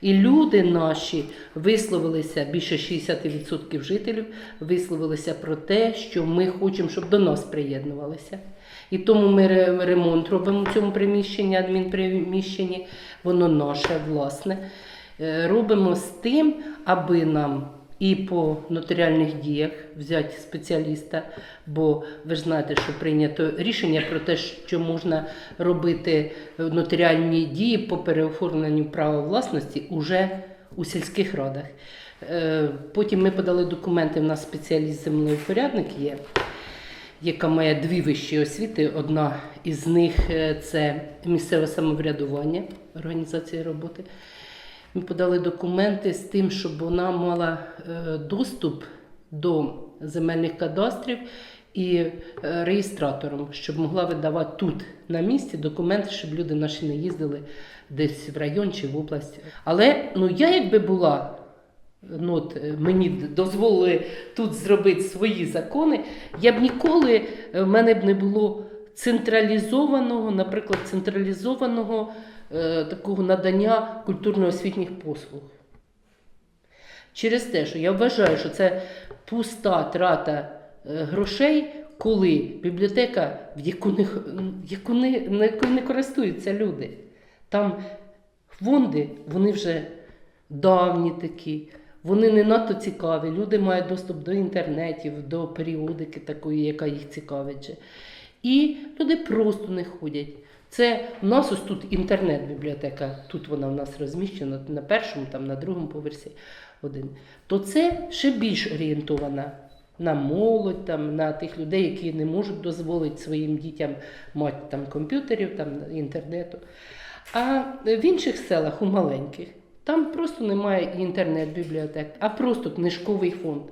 І люди наші висловилися, більше 60% жителів висловилися про те, що ми хочемо, щоб до нас приєднувалися. І тому ми ремонт робимо в цьому приміщенні, адмінприміщенні, воно наше власне. Е, Робимо з тим, аби нам і по нотаріальних діях взяти спеціаліста, бо ви ж знаєте, що прийнято рішення про те, що можна робити нотаріальні дії по переоформленню права власності уже у сільських радах. Е, Потім ми подали документи, в нас спеціаліст землевпорядник є, яка має дві вищі освіти. Одна із них е, це місцеве самоврядування, організація роботи. Ми подали документи з тим, щоб вона мала е, доступ до земельних кадастрів і е, реєстратором, щоб могла видавати тут на місці документи, щоб люди наші не їздили десь в район чи в область. Але ну я якби була. Ну, от, е, мені дозволили тут зробити свої закони. Я б ніколи в мене б не було централізованого, наприклад, централізованого е, такого надання культурно-освітніх послуг. Через те, що я вважаю, що це пуста трата е, грошей, коли бібліотека, в яку не, яку не, на яку не користуються люди. Там фонди, вони вже давні такі, вони не надто цікаві. Люди мають доступ до інтернетів, до періодики такої, яка їх цікавить. І люди просто не ходять. Це в нас ось тут інтернет-бібліотека, тут вона в нас розміщена на першому, там на другому поверсі один. То це ще більш орієнтована на молодь, там, на тих людей, які не можуть дозволити своїм дітям мати там комп'ютерів, там інтернету. А в інших селах, у маленьких, там просто немає інтернет-бібліотек, а просто книжковий фонд.